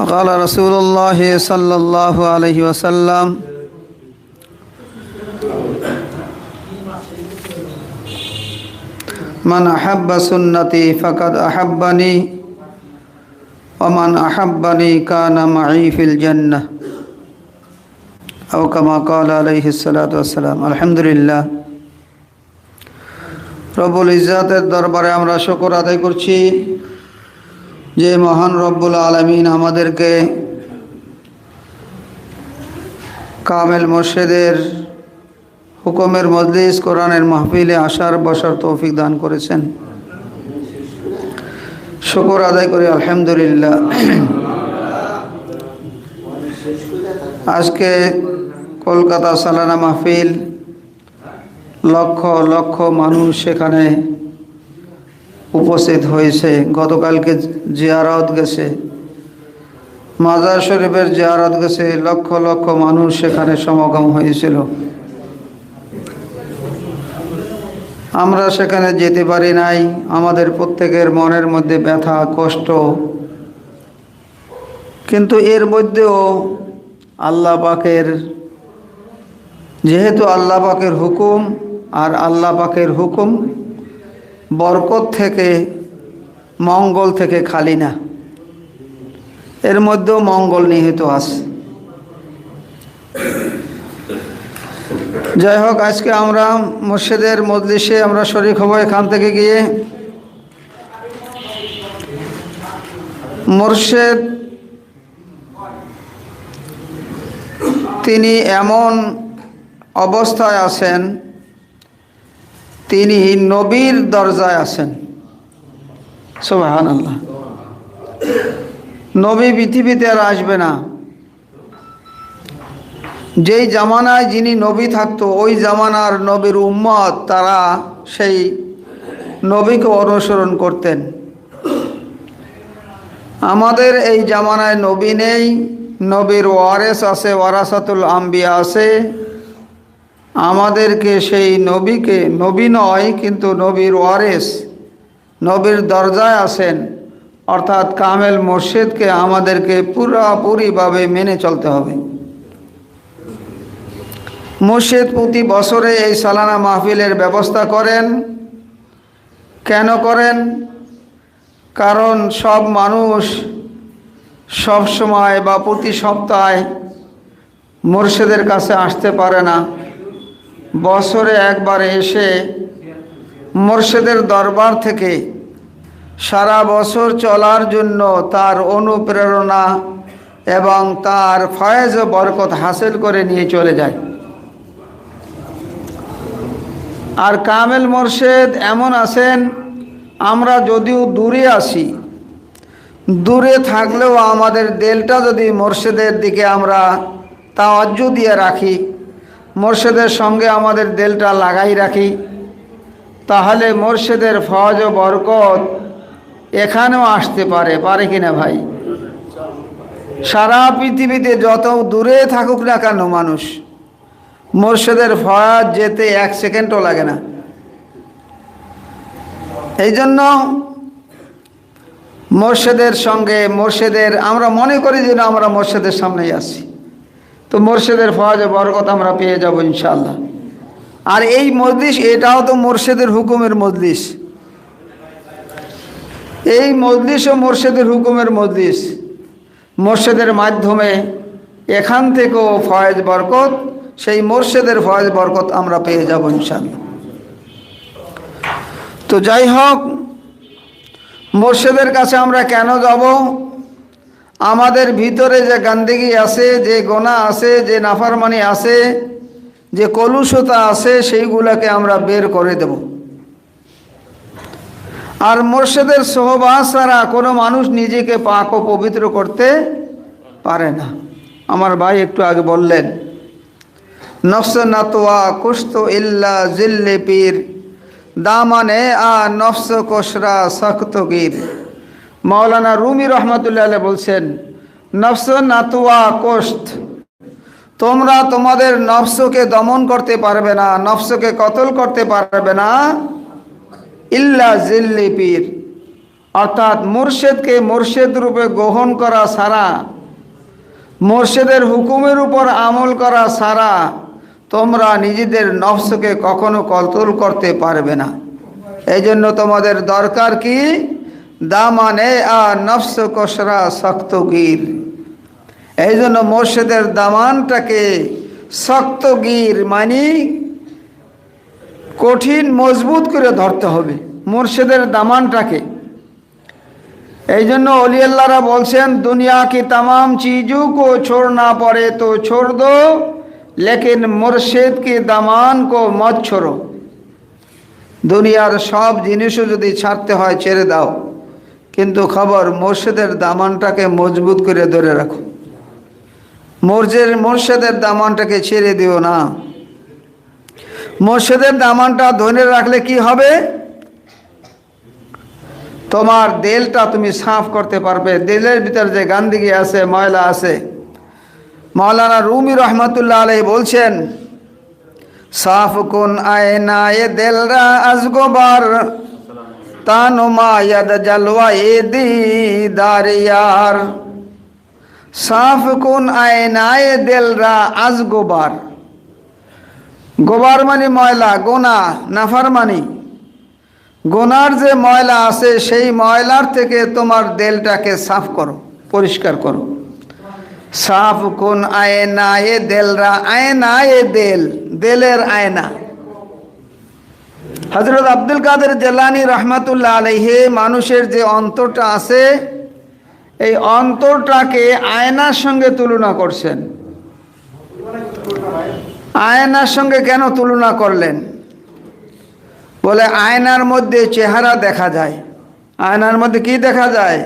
قال رسول الله صلى الله عليه وسلم من أحب سنتي فقد أحبني ومن أحبني كان معي في الجنة أو كما قال عليه الصلاة والسلام الحمد لله রব্বুল ইজাতের দরবারে আমরা শুকর আদায় করছি যে মহান রব্বুল আলমিন আমাদেরকে কামেল মর্শেদের হুকুমের মজলিস, কোরআনের মাহফিলে আসার, বসার তৌফিক দান করেছেন। শুকর আদায় করি, আলহামদুলিল্লাহ। আজকে কলকাতা সালানা মাহফিল লক্ষ লক্ষ মানুষ সেখানে উপস্থিত হয়েছে। গতকালকে জিয়ারত গেছে। মাজার শরীফের জিয়ারত গেছে। লক্ষ লক্ষ মানুষ সেখানে সমাগম হয়েছিল। আমরা সেখানে যেতে পারি নাই। আমাদের প্রত্যেকের মনের মধ্যে ব্যথা, কষ্ট। কিন্তু এর মধ্যেও আল্লাহ পাকের, যেহেতু আল্লাহ পাকের হুকুম আর আল্লাহ পাকের হুকুম বরকত থেকে, মঙ্গল থেকে খালি না। এর মধ্যেও মঙ্গল নিহিত আছে। যাই হোক, আজকে আমরা মসজিদের মজলিসে আমরা শরীর হব এখান থেকে গিয়ে। মোর্শেদ তিনি এমন অবস্থায় আছেন তিনি নবীর দরজায় আছেন। সোহান আল্লাহ নবী পৃথিবীতে আর আসবে না। যেই জামানায় যিনি নবী থাকতো, ওই জামানার নবীর উম্মত তারা সেই নবীকে অনুসরণ করতেন। আমাদের এই জামানায় নবী নেই, নবীর ওয়ারেস আছে, ওয়ারাসাতুল আম্বিয়া আছে আমাদেরকে সেই নবীকে, নবী নয়, কিন্তু নবীর ওয়ারেস, নবীর দরজায় আছেন অর্থাৎ কামেল মুর্শিদকে আমাদেরকে পুরাপুরিভাবে মেনে চলতে হবে। মুর্শিদ প্রতি বছরে এই সালানা মাহফিলের ব্যবস্থা করেন। কেন করেন? কারণ সব মানুষ সব সময় বা প্রতি সপ্তাহে মুর্শিদের কাছে আসতে পারে না। বছরে একবার এসে মোর্শেদের দরবার থেকে সারা বছর চলার জন্য তার অনুপ্রেরণা এবং তার ফয়েজ ও বরকত হাসিল করে নিয়ে চলে যায়। আর কামেল মোর্শেদ এমন আছেন, আমরা যদিও দূরে আসি দূরে থাকলেও আমাদের দেলটা যদি মোর্শেদের দিকে আমরা তাওয়াজ্য দিয়ে রাখি মোর্শেদের সঙ্গে আমাদের দেলটা লাগাই রাখি। তাহলে মোর্শেদের ফজ ও বরকত এখানেও আসতে পারে পারে কিনা ভাই? সারা পৃথিবীতে যত দূরে থাকুক না কেন মানুষ, মোর্শেদের ফয়াজ যেতে এক সেকেন্ডও লাগে না। এই জন্য মোর্শেদের সঙ্গে মোর্শেদের, আমরা মনে করি যেন আমরা মোর্শেদের সামনেই আসি তো মোর্শেদের ফয়াজে বরকত আমরা পেয়ে যাব ইনশাল্লাহ আর এই মজলিস, এটাও তো মোর্শেদের হুকুমের মজলিস। এই মজলিস ও মোর্শেদের হুকুমের মজলিস। মোর্শেদের মাধ্যমে এখান থেকেও ফয়েজ বরকত, সেই মোর্শেদের ফয়েজ বরকত আমরা পেয়ে যাব ইনশাল্লাহ তো যাই হোক, মোর্শেদের কাছে আমরা কেন যাব? আমাদের ভিতরে যে গান্দিগি আছে, যে গোনা আছে, যে নাফারমানি আছে, যে কলুষতা আছে, সেইগুলাকে আমরা বের করে দেব। আর মোর্শেদের সহবাস ছাড়া কোনো মানুষ নিজেকে পাক ও পবিত্র করতে পারে না। আমার ভাই একটু আগে বললেন, নফস নাতোয়া কুস্ত ইল্লা জিল্লে পীর দামানে আ নফস কোসরা সখত গীর। মাওলানা রুমি রহমতুল্লাহ বলছেন, নফস নাতুয়া কোস্ত তোমরা তোমাদের নফসকে দমন করতে পারবে না, নফসকে কতল করতে পারবে না। ইল্লা জিল্লি পীর। অর্থাৎ মুর্শেদকে মুর্শেদ রূপে গ্রহণ করা সারা মুর্শেদের হুকুমের উপর আমল করা সারা তোমরা নিজেদের নফসকে কখনো কন্ট্রোল করতে পারবে না। এই জন্য তোমাদের দরকার কি? দামানে আ, নফস কসরা শক্তগির এই জন্য মোর্শেদের দামানটাকে শক্ত গির মানি কঠিন, মজবুত করে ধরতে হবে, মোর্শেদের দামানটাকে। এই জন্য অলিয়াল্লারা বলছেন দুনিয়া কি তাম চিজু কো ছোড় না পড়ে তো ছোড় দো, লেকিন মোর্শেদ কি দামান কো মত ছোড়ো। দুনিয়ার সব জিনিসও যদি ছাড়তে হয়, ছেড়ে দাও। কিন্তু খবর, মুর্শিদের দামানটাকে মজবুত করে ধরে রাখো। মোর্জের, মোর্শেদের দামানটাকে ছেড়ে দিও না। মোর্শেদের দামানটা ধরে রাখলে কি হবে? তোমার দেলটা তুমি সাফ করতে পারবে। দেলের ভিতর যে গান্দিগি আছে, ময়লা আছে। মৌলানা রুমি রহমতুল্লাহ আলহী বলছেন, সাফ কোন আয়না এ দেলরা আজগোবার ইয়াদ জলওয়া দিদার ইয়ার। সাফ কোন আয়না এ দেলরা আজগোবার গোবার। মানে ময়লা, গোনা, নাফার মানি। গোনার যে ময়লা আছে, সেই ময়লার থেকে তোমার দেলটাকে সাফ করো, পরিষ্কার করো। সাফ কোন আয়না এ দেলরা আয়না এ দেল, দেলের আয়না। হজরত আব্দুল কাদের জেলানি রহমাতুল্লাহ আলহে মানুষের যে অন্তরটা আছে, এই অন্তরটাকে আয়নার সঙ্গে তুলনা করছেন। আয়নার সঙ্গে কেন তুলনা করলেন? বলে আয়নার মধ্যে চেহারা দেখা যায়। আয়নার মধ্যে কি দেখা যায়?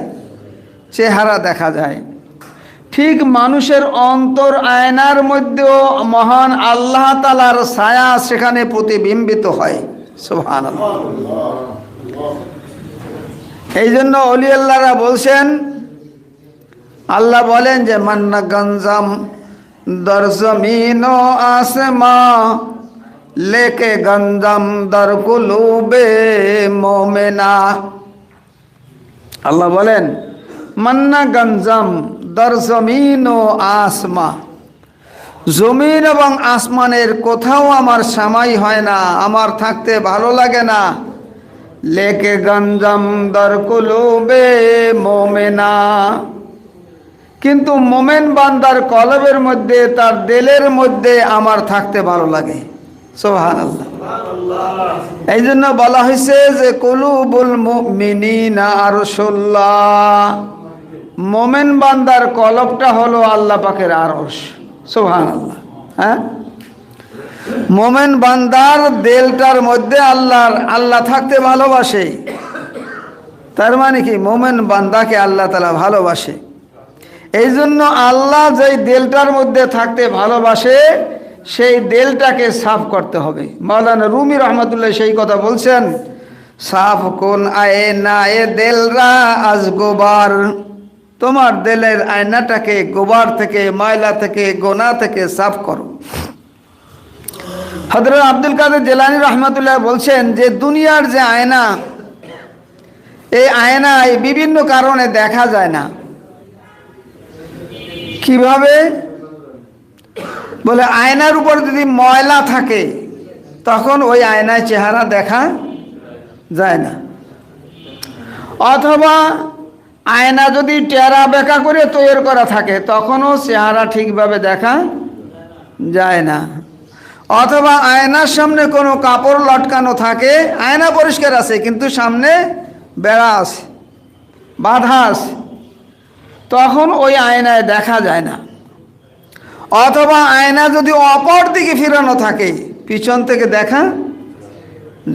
চেহারা দেখা যায়। ঠিক মানুষের অন্তর আয়নার মধ্যেও মহান আল্লাহ তালার ছায়া সেখানে প্রতিবিম্বিত হয়। এই জন্য অলি আল্লাহরা বলছেন, আল্লাহ বলেন যে, মান্না গঞ্জাম দর্শমিন আসমা, লেকে গঞ্জাম দর কুলুবে মোমেনা। আল্লাহ বলেন, মান্না গঞ্জাম দর্শমিন আসমা জমিন এবং আসমানের কোথাও আমার সামাই হয় না, আমার থাকতে ভালো লাগে না। লেকে গঞ্জম দর কুলুবে মোমেনা। কিন্তু মোমেন বান্দার কলবের মধ্যে, তার দেলের মধ্যে আমার থাকতে ভালো লাগে। সোহান আল্লাহ এই জন্য বলা হয়েছে যে, কলুবুল মিনা আর মোমেন বান্দার কলবটা হলো আল্লাহ পাকের আরস সোহান আল্লাহ হ্যাঁ? মোমেন বান্দার দেলটার মধ্যে আল্লাহর, আল্লাহ থাকতে ভালোবাসে। তার মানে কি? মোমেন বান্দাকে আল্লাহ তালা ভালোবাসে। এই জন্য আল্লাহ যেই দেলটার মধ্যে থাকতে ভালোবাসে, সেই দেলটাকে সাফ করতে হবে। মাওলানা রুমি রহমতুল্লাহ সেই কথা বলছেন, সাফ কোন আয়ে না এ দেলরা আজ গোবার তোমার দেলের আয়নাটাকে গোবার থেকে, ময়লা থেকে, গোনা থেকে সাফ করো। হজরত আব্দুল কাদের জেলানি রহমতুল্লাহ বলছেন যে, দুনিয়ার যে আয়না, এই আয়নায় বিভিন্ন কারণে দেখা যায় না। কীভাবে? বলে, আয়নার উপর যদি ময়লা থাকে, তখন ওই আয়নায় চেহারা দেখা যায় না। অথবা আয়না যদি টেরা বেকা করে তৈরি করা থাকে, তখনও চেহারা ঠিকভাবে দেখা যায় না। অথবা আয়নার সামনে কোনো কাপড় লটকানো থাকে, আয়না পরিষ্কার আছে, কিন্তু সামনে বেড়া আছে, বাধা আছে, তখন ওই আয়নায় দেখা যায় না। অথবা আয়না যদি অপর দিকে ফিরানো থাকে, পিছন থেকে দেখা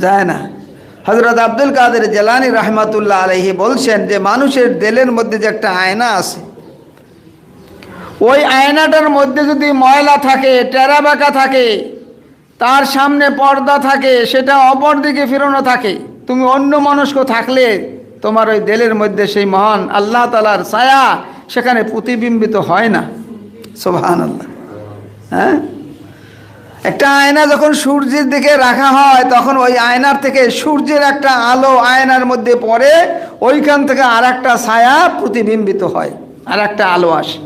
যায় না। হজরত আব্দুল কাদের জেলানি রহমাতুল্লাহ আলহি বলছেন যে মানুষের দেলের মধ্যে যে একটা আয়না আছে, ওই আয়নাটার মধ্যে যদি ময়লা থাকে টেরা বাঁকা থাকে, তার সামনে পর্দা থাকে, সেটা অপর দিকে ফিরানো থাকে, তুমি অন্য মনস্ক থাকলে তোমার ওই দেলের মধ্যে সেই মহান আল্লাহ তালার ছায়া সেখানে প্রতিবিম্বিত হয় না। সোভান আল্লাহ হ্যাঁ? একটা আয়না যখন সূর্যের দিকে রাখা হয়, তখন ওই আয়নার থেকে সূর্যের একটা আলো আয়নার মধ্যে পড়ে, ওইখান থেকে আর একটা ছায়া প্রতিবিম্বিত হয় আর একটা আলো আসে।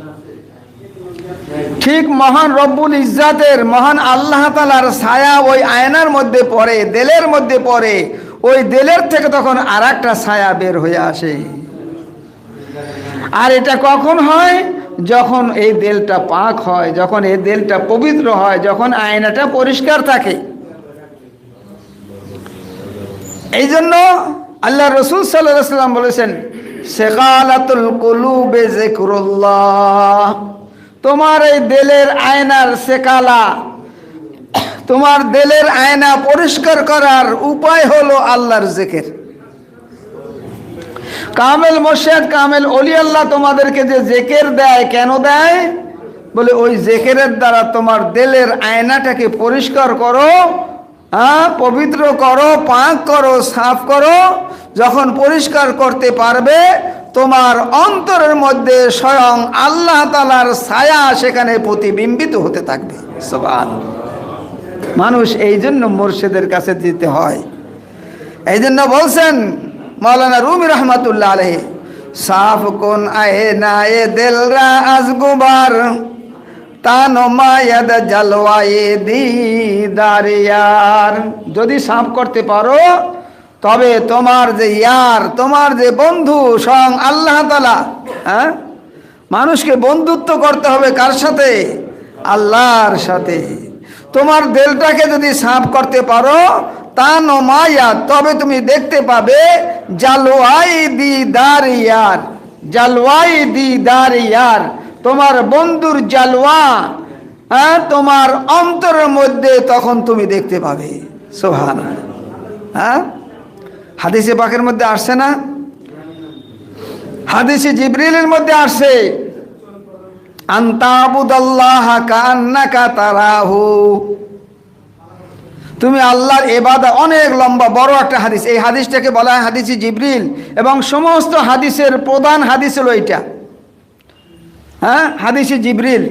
ঠিক মহান রব্বুল ইজ্জাতের, মহান আল্লাহ তালার ছায়া ওই আয়নার মধ্যে পড়ে, দেলের মধ্যে পড়ে, ওই দেলের থেকে তখন আর একটা ছায়া বের হয়ে আসে। আর এটা কখন হয়? যখন এই দেলটা পাক হয়, যখন এই দেলটা পবিত্র হয়, যখন আয়নাটা পরিষ্কার থাকে। এই জন্য আল্লাহ রসুল সাল্লাম বলেছেন তোমার এই দেলের আয়নার সেকালা, তোমার দেলের আয়না পরিষ্কার করার উপায় হলো আল্লাহর জেকের। কামেল মোর্শেদ, কামেল অলি আল্লাহ তোমাদেরকে যে জেকের দেয়, কেন দেয়? বলে, ওই জেকেরের দ্বারা তোমার দেলের আয়নাটাকে পরিষ্কার করো হ্যাঁ পবিত্র করো, পাক করো, সাফ করো, যখন পরিষ্কার করতে পারবে, তোমার অন্তরের মধ্যে স্বয়ং আল্লাহ তালার ছায়া সেখানে প্রতিবিম্বিত হতে থাকবে। সবান মানুষ এই জন্য মোর্শেদের কাছে দিতে হয়। এই জন্য বলছেন মৌলানা রুমি রহমতুল্লাহ আলহে সাফ কোন আহে না এ দেলরা আজ গুবার, তানো মায়াদ জালওয়ায়ে দিদারিয়ার। যদি সাফ করতে পারো, তবে তোমার যে ইয়ার, তোমার যে বন্ধু সং আল্লাহ তালা হ্যাঁ? মানুষকে বন্ধুত্ব করতে হবে কার সাথে? আল্লাহর সাথে। তোমার দেলটাকে যদি সাফ করতে পারো, তা নমায়া, তবে তুমি দেখতে পাবে জালোয়াই দি ইয়ার জালওয়াই দি ইয়ার তোমার বন্ধুর জালোয়া হ্যাঁ তোমার অন্তরের মধ্যে তখন তুমি দেখতে পাবে। সোহান হ্যাঁ? হাদিসে পাকের মধ্যে আসছে না? হাদিসে জিব্রিলের মধ্যে আসছে। তুমি আল্লাহর এবাদা অনেক লম্বা, বড় একটা হাদিস। এই হাদিসটাকে বলা হয় হাদিসি জিব্রিল এবং সমস্ত হাদিসের প্রধান হাদিস হলো এইটা। হ্যাঁ? হাদিসি জিব্রিল।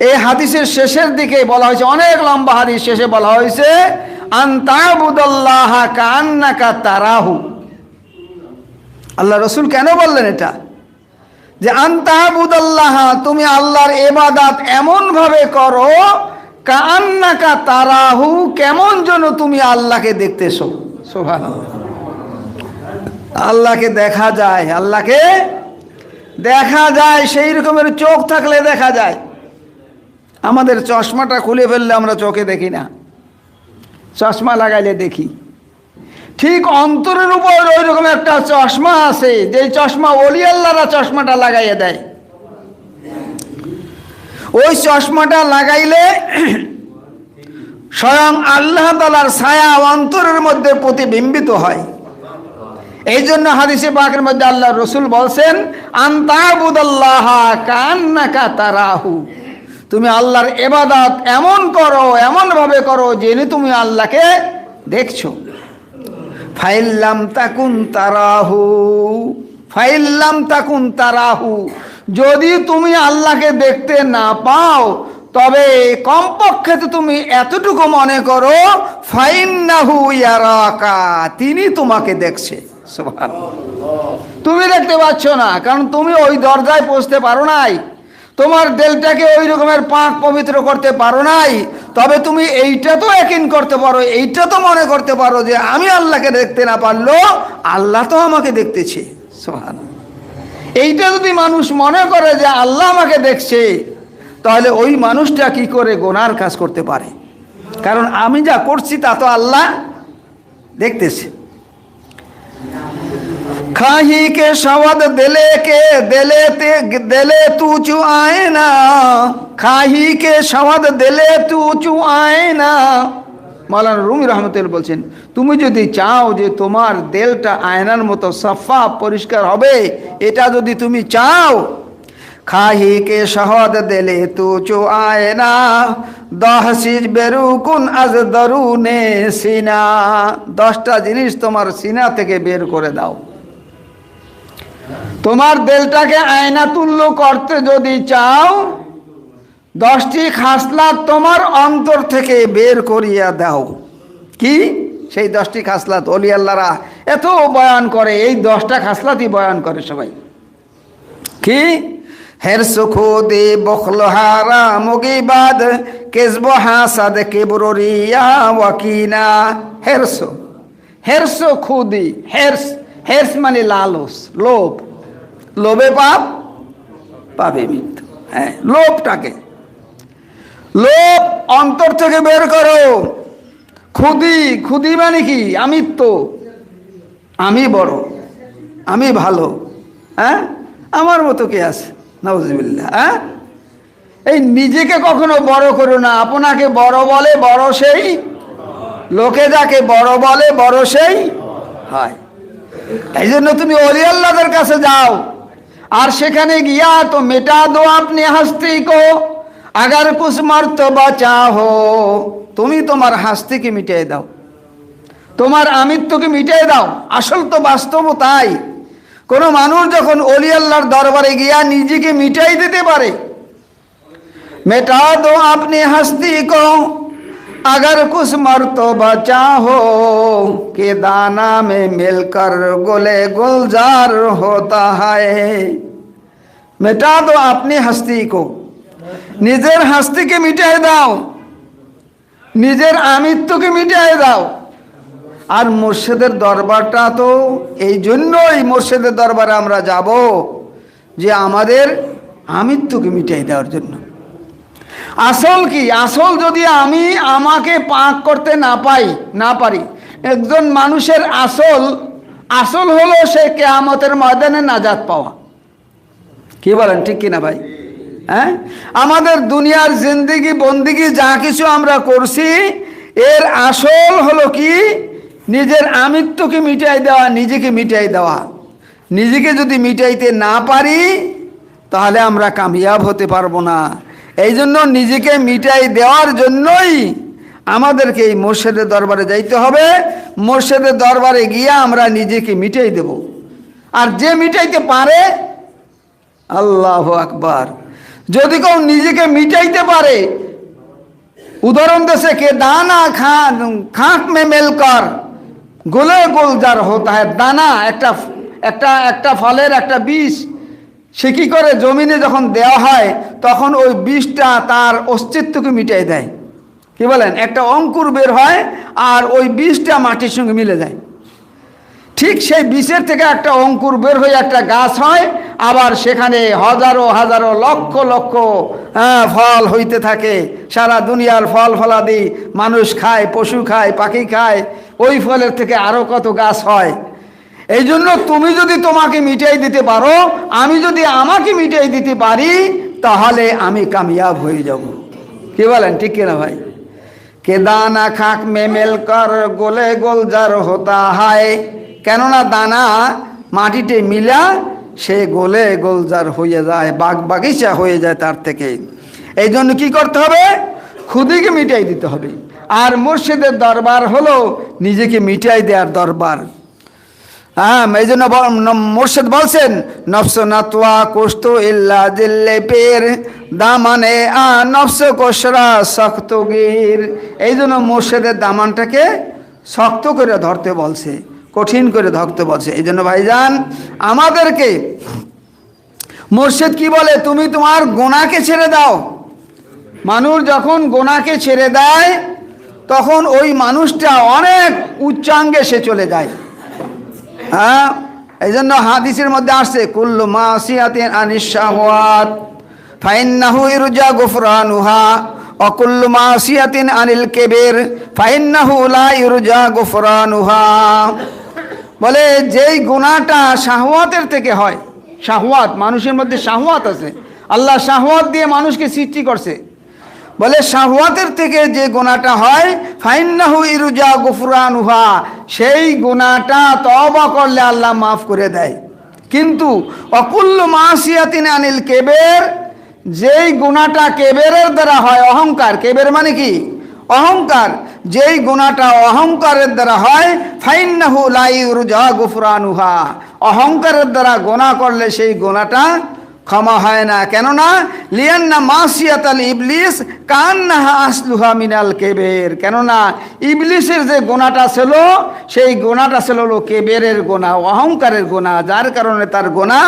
এই হাদিসের শেষের দিকে বলা হয়েছে, অনেক লম্বা হাদিস শেষে বলা হয়েছে আন্তাবুদাল্লাহ কান্নাকা তারাহু। আল্লাহ রসুল কেন বললেন এটা? যে আন্তাবুদাল্লাহ, তুমি আল্লাহর এবাদাত এমন ভাবে করো কান্নাকা তারাহু, কেমন যেন তুমি আল্লাহকে দেখতেছো। সোভান আল্লাহকে দেখা যায়, আল্লাহকে দেখা যায়, সেই রকমের চোখ থাকলে দেখা যায়। আমাদের চশমাটা খুলে ফেললে আমরা চোখে দেখি না। চশমা লাগাইলে দেখি। ঠিক অন্তরের উপর ওই রকম একটা চশমা আছে, যে চশমা অলি আল্লাহরা চশমাটা লাগাইয়ে দেয়। ওই চশমাটা লাগাইলে স্বয়ং আল্লাহ তালার ছায়া অন্তরের মধ্যে প্রতিবিম্বিত হয়। এই জন্য হাদিসে পাকের মধ্যে আল্লাহ রসুল বলছেন, আন্তাবুদাল্লাহ তুমি আল্লাহর এবাদাত এমন করো এমন ভাবে করো জেনে তুমি আল্লাহকে দেখছ। ফাইল্লাম তাকুন তারাহু ফাইল্লাম তাকুন তারাহু। যদি তুমি আল্লাহকে দেখতে না পাও, তবে কমপক্ষে তো তুমি এতটুকু মনে করো, ফাইন্নাহু ইয়ারাকা, তিনি তোমাকে দেখছে। তুমি দেখতে পাচ্ছ না, কারণ তুমি ওই দরজায় পৌঁছতে পারো নাই। তোমার দেলটাকে ওই রকমের পাক পবিত্র করতে পারো নাই, তবে তুমি এইটা তো একিন করতে পারো, এইটা তো মনে করতে পারো যে আমি আল্লাহকে দেখতে না পারল আল্লাহ তো আমাকে দেখতেছে। সোহান এইটা যদি মানুষ মনে করে যে আল্লাহ আমাকে দেখছে, তাহলে ওই মানুষটা কি করে গোনার কাজ করতে পারে? কারণ আমি যা করছি তা তো আল্লাহ দেখতেছে। खाही के शवद दिले के दिले ते दिले तू चु आए ना খাহি কে সমাদ দিলে তু চু আয় না মালানা রুমি রহমতুল বলছেন তুমি যদি চাও যে তোমার দেলটা আয়নার মতো সাফা পরিষ্কার হবে এটা যদি তুমি চাও খাহি কে শহদ দিলে তু চু আয় না দহ সিজ বেরুকুন আজ দরুনে সিনা দশটা জিনিস তোমার সিনা থেকে বের করে দাও তোমার দেলটাকে আয়না তুল্য করতে যদি চাও, দশটি খাসলাত তোমার অন্তর থেকে বের করিয়া দাও। কি? সেই দশটি খাসলাত অলি আল্লাহরা এত বয়ান করে, এই দশটা খাসলাতই বয়ান করে সবাই। কি? হেরস খুদে বখলহারা মুগিবাদ, কেসব হাসাদ কেবরিয়া ওয়াকিনা। হেরস হেরস খুদি, হেরস হেরস মানে লালস, লোভ। লোভে পাপ পাবে মৃত্যু। হ্যাঁ লোভটাকে। লোভ অন্তর থেকে বের করো। খুদি খুদি মানে কি? আমিত্ব। আমি বড়, আমি ভালো। হ্যাঁ আমার মতো কে আছে? নজবিল্লা হ্যাঁ? এই নিজেকে কখনো বড় করো না। আপনাকে বড় বলে বড় সেই, লোকে যাকে বড় বলে বড় সেই হয়। এই জন্য তুমি অলি আল্লাহদের কাছে যাও। আর সেখানে গিয়া তো মেটা দো আপনি হাসতে কো আগার কুছ মর্তবা চাহো তুমি তোমার হাসতিকে মিটিয়ে দাও। তোমার আমিত্বকে মিটিয়ে দাও। আসল তো বাস্তব তাই। কোনো মানুষ যখন অলি আল্লাহর দরবারে গিয়া নিজেকে মিটাই দিতে পারে, মেটা দো আপনি হাসতি কো अगर कुछ मर्तबा चाहो के दाना में मिलकर गोले गुलजार होता है मिटा दो अपनी हस्ती को নিজের হাস্তিকে মিটাই দাও নিজের আমিত্বকে মিটাই দাও আর মোর্শেদের দরবারটা তো এই জন্যই মোর্শেদের দরবারে আমরা যাব যে আমাদের আমিত্বকে মিটাই দেওয়ার জন্য আসল কি? আসল যদি আমি আমাকে পাক করতে না পাই, না পারি, একজন মানুষের আসল আসল হলো সে কেয়ামতের ময়দানে নাজাত পাওয়া। কি বলেন, ঠিক কিনা ভাই? হ্যাঁ? আমাদের দুনিয়ার জিন্দিগি, বন্দিগি যা কিছু আমরা করছি, এর আসল হলো কি? নিজের আমিত্বকে মিটাই দেওয়া, নিজেকে মিটাই দেওয়া। নিজেকে যদি মিটাইতে না পারি, তাহলে আমরা কামিয়াব হতে পারব না। এই জন্য নিজেকে মিটাই দেওয়ার জন্যই আমাদেরকে এই মোর্শেদের দরবারে যাইতে হবে। মোর্শেদের দরবারে গিয়ে আমরা নিজেকে মিটাই দেব। আর যে মিটাইতে পারে, আল্লাহ আকবার। যদি কেউ নিজেকে মিটাইতে পারে, উদাহরণ দেশে কে, দানা খান, খাঁক মে মেলকর গোলে গোলজার হতা হয়। দানা, একটা একটা একটা ফলের একটা বিষ সে কী করে? জমিনে যখন দেওয়া হয় তখন ওই বিষটা তার অস্তিত্বকে মিটাই দেয়। কি বলেন? একটা অঙ্কুর বের হয় আর ওই বিষটা মাটির সঙ্গে মিলে যায়। ঠিক সেই বিষের থেকে একটা অঙ্কুর বের হয়ে একটা গাছ হয় আবার সেখানে হাজারো হাজারো লক্ষ লক্ষ হ্যাঁ, ফল হইতে থাকে। সারা দুনিয়ার ফল ফলাদি মানুষ খায় পশু খায় পাখি খায়। ওই ফলের থেকে আরও কত গাছ হয়? এই জন্য তুমি যদি তোমাকে মিটাই দিতে পারো, আমি যদি আমাকে মিটাই দিতে পারি, তাহলে আমি কামিয়াব হয়ে যাব। কি বলেন, ঠিক কিনা ভাই? কে দানা খাক মেমেল কর, গোলে গোলজার হতা হায়। কেননা দানা মাটিতে মিলা, সে গোলে গোলজার হয়ে যায়, বাগ বাগিচা হয়ে যায় তার থেকে। এই জন্য কি করতে হবে? খুদিকে মিটাই দিতে হবে। আর মুর্শিদের দরবার হলো নিজেকে মিটাই দেওয়ার দরবার। হ্যাঁ এই জন্য মোর্শেদ বলছেন, নফস নাতওয়া কোস্ত ইল্লা দিল্লে পের, দামানে আ, নফস কোসরা শক্ত গির। এই জন্য মোর্শেদের দামানটাকে শক্ত করে ধরতে বলছে, কঠিন করে ধরতে বলছে। এই জন্য ভাইজান, আমাদেরকে মোর্শেদ কি বলে, তুমি তোমার গোনাকে ছেড়ে দাও। মানুষ যখন গোনাকে ছেড়ে দেয়, তখন ওই মানুষটা অনেক উচ্চাঙ্গে সে চলে যায়। হ্যাঁ? এই জন্য হাদিসের মধ্যে আসছে, কুল্লু মাসিয়াতিন আনিশাহাত গুফরানুহা আনিল কেবের গুফরানুহা। বলে, যেই গুনাহটা শাহওয়াতের থেকে হয়, শাহওয়াত, মানুষের মধ্যে শাহওয়াত আছে, আল্লাহ শাহওয়াত দিয়ে মানুষকে সৃষ্টি করছে বলে শাহওয়াতের থেকে যে গোনাটা হয়, ফাইন্নাহু ইরুজা গুফরানুহা, সেই গোনাটা তবা করলে আল্লাহ মাফ করে দেয়। কিন্তু অকুল্ল মাসিয়াতিন আনিল কেবের, যেই গুণাটা কেবেরের দ্বারা হয় অহংকার, কেবের মানে কি? অহংকার। যেই গুণাটা অহংকারের দ্বারা হয়, ফাইন্নাহু লাই রুজা গুফরানুহা। অহংকারের দ্বারা গোনা করলে সেই গোনাটা ক্ষমা হয় না। কেননা, লিয়ান্না মাসিয়াত আল ইবলিস কান্নাহা আসলুহা মিনাল কেবের। কেননা, ইবলিসের যে গোনাটা ছিল, সেই গোনাটা ছিল হলো কেবেরের গোনা, অহংকারের গোনা, যার কারণে তার গোনা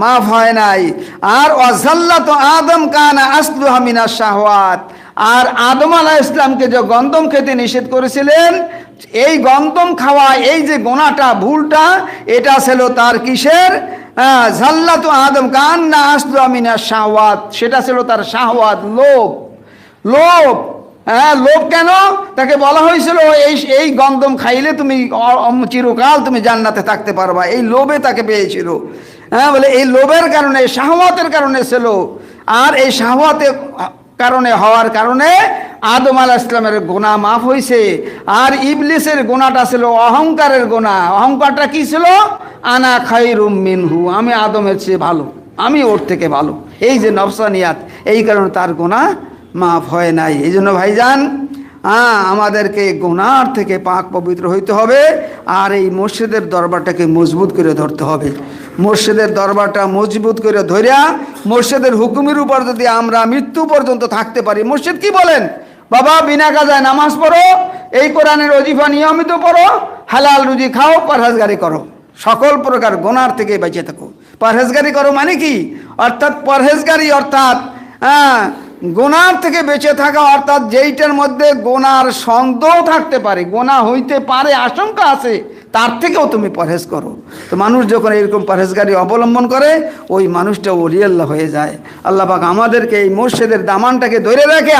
মাফ হয় নাই। আর অজাল্লাত আদম কানা আসলুহা মিনা শাহওয়াত। আর আদম আলাহ ইসলামকে যে গন্দম খেতে নিষেধ করেছিলেন, এই গন্দম খাওয়া, এই যে গোনাটা, ভুলটা, এটা ছিল তার কিসের? ঝাল্লাত আদম কান্না আসলু আমিনা শাহওয়াত। সেটা ছিল তার শাহওয়াত লোভ। লোভ হ্যাঁ লোভ কেন? তাকে বলা হয়েছিল, এই এই গন্দম খাইলে তুমি চিরকাল তুমি জান্নাতে থাকতে পারবা। এই লোভে তাকে পেয়েছিল। হ্যাঁ বলে এই লোভের কারণে, শাহওয়াতের কারণে ছিল। আর এই শাহওয়াতের কারণে, হওয়ার কারণে আদম আল ইসলামের গোনা মাফ হয়েছে আর ইবলিসের গোনাটা ছিল অহংকারের গোনা অহংকারটা কি ছিল? আনা খাইরুম মিনহু, আমি আদমের চেয়ে ভালো, আমি ওর থেকে ভালো। এই যে নফসানিয়াত এই কারণে তার গোনা মাফ হয় নাই। এই জন্য ভাইজান হ্যাঁ আমাদেরকে গোনার থেকে পাক পবিত্র হইতে হবে, আর এই মসজিদের দরবারটাকে মজবুত করে ধরতে হবে। মসজিদের দরবারটা মজবুত করে ধরিয়া মসজিদের হুকুমের উপর যদি আমরা মৃত্যু পর্যন্ত থাকতে পারি, মসজিদ কি বলেন? বাবা, বিনা কাজায় নামাজ পড়ো, এই কোরআনের অজিফা নিয়মিত পড়ো, হালাল রুজি খাও, পারহাজগারি করো। সকল প্রকার গোনার থেকে বেঁচে থাকো। পরহেজগারি করো মানে কি? অর্থাৎ পরহেজগারি অর্থাৎ হ্যাঁ গোনার থেকে বেঁচে থাকা, অর্থাৎ যেইটার মধ্যে গোনার সন্দেহ থাকতে পারে, গোনা হইতে পারে, আশঙ্কা আছে, তার থেকেও তুমি পরহেজ করো। তো মানুষ যখন এরকম পরহেজগারি অবলম্বন করে, ওই মানুষটা ওলিয়াল্লাহ হয়ে যায়। আল্লাহ পাক আমাদেরকে এই মসজিদের দামানটাকে ধরে রাখে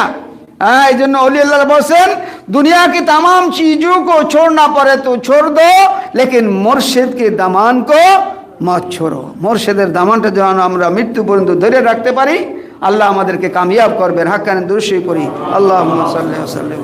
হ্যাঁ এই জন্য অলি আল্লাহ বলছেন দুনিয়া की तमाम चीजों को छोड़ना पड़े तो छोड़ दो लेकिन मुर्शिद के दामान को মত ছোড়ো মোর্শেদের দামানটা যেন আমরা মৃত্যু পর্যন্ত ধরে রাখতে পারি আল্লাহ আমাদেরকে কামিয়াব করবেন হাক্কানে দুরুশি করি আল্লাহ সাল্লাহ সাল্লাম